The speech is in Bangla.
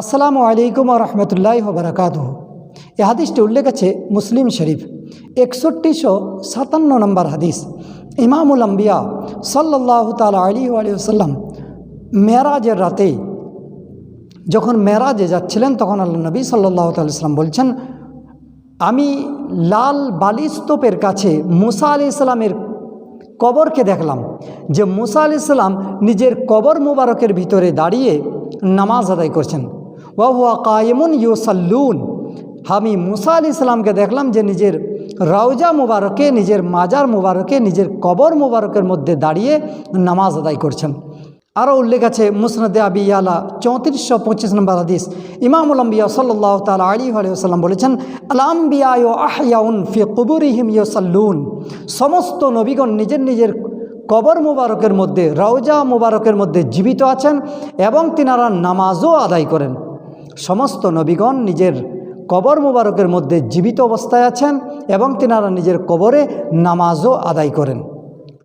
আসসালামু আলাইকুম রহমতুল্লাহ বারকাত এ হাদিসটি উল্লেখ আছে মুসলিম শরীফ, একষট্টিশো সাতান্ন নম্বর হাদিস। ইমামুল আম্বিয়া সাল্লাহ তালা আলী আলিয়াল্লাম মেরাজের রাতে যখন মেরাজে যাচ্ছিলেন, তখন আল্লাহ নবী সাল্লাহ তাল্লাম বলছেন, আমি লাল বালিস্তূপের কাছে মুসা আলি ইসলামের কবরকে দেখলাম, যে মুসা আলি ইসলাম নিজের কবর মুবারকের ভিতরে দাঁড়িয়ে নামাজ আদায় করছেন। ওয়াহুয়া কায়েমুন ইউসাল্লুন। আমি মুসা আলি ইসলামকে দেখলাম যে নিজের রওজা মুবারকে, নিজের মাজার মুবারকে, নিজের কবর মুবারকের মধ্যে দাঁড়িয়ে নামাজ আদায় করছেন। আরও উল্লেখ আছে মুসনদে আবি ইয়ালা চৌত্রিশশো পঁচিশ নম্বর হাদিস। ইমামুল আম্বিয়া সাল্লাহ তাল আলী আলিয়াল্লাম বলেছেন আলাম্বিয়া আহিয়াউন ফি কুবুরিহিম ইয়সাল্লুন সমস্ত নবীগণ নিজের নিজের কবর মুবারকের মধ্যে, রওজা মুবারকের মধ্যে জীবিত আছেন এবং তিনারা নামাজও আদায় করেন। সমস্ত নবীগণ নিজের কবর মুবারকের মধ্যে জীবিত অবস্থায় আছেন এবং তিনারা নিজের কবরে নামাজও আদায় করেন।